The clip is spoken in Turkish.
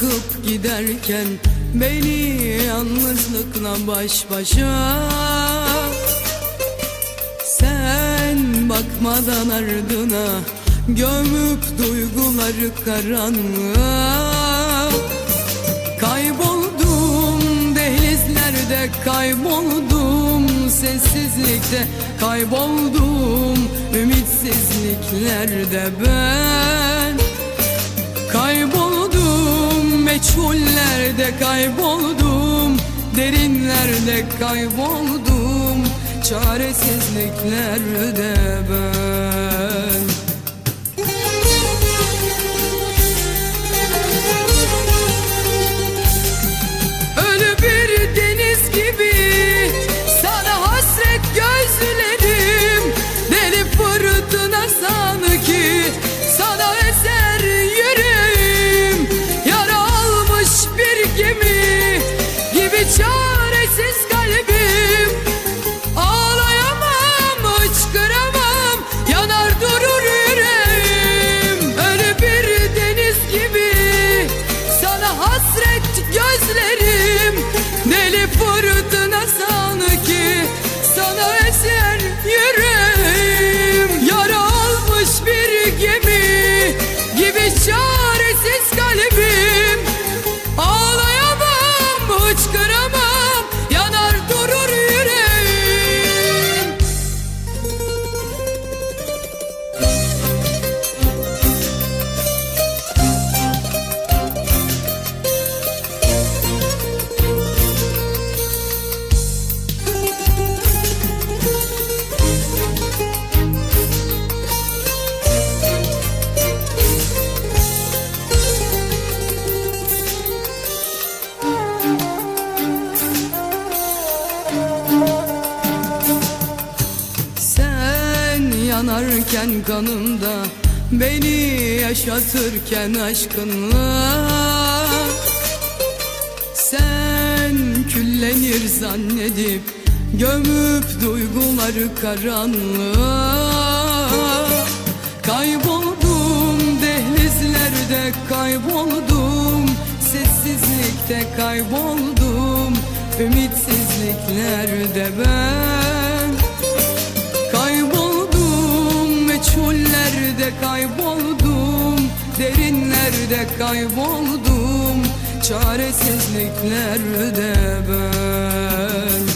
bırakıp giderken Beni yalnızlıkla baş başa. Sen bakmadan ardına Gömüp duyguları karanlığa. Kayboldum dehlizlerde kayboldum Sessizlikte. Kayboldum Ümitsizliklerde ben meçhullerde kayboldum Derinlerde kayboldum. Çaresizliklerde ben Sen yanarken kanımda Beni yaşatırken aşkınla. Sen küllenir zannedip Gömüp duyguları karanlığa. Kayboldum dehlizlerde kayboldum. Sessizlikte kayboldum Ümitsizliklerde ben meçhullerde kayboldum Derinlerde kayboldum. Çaresizliklerde ben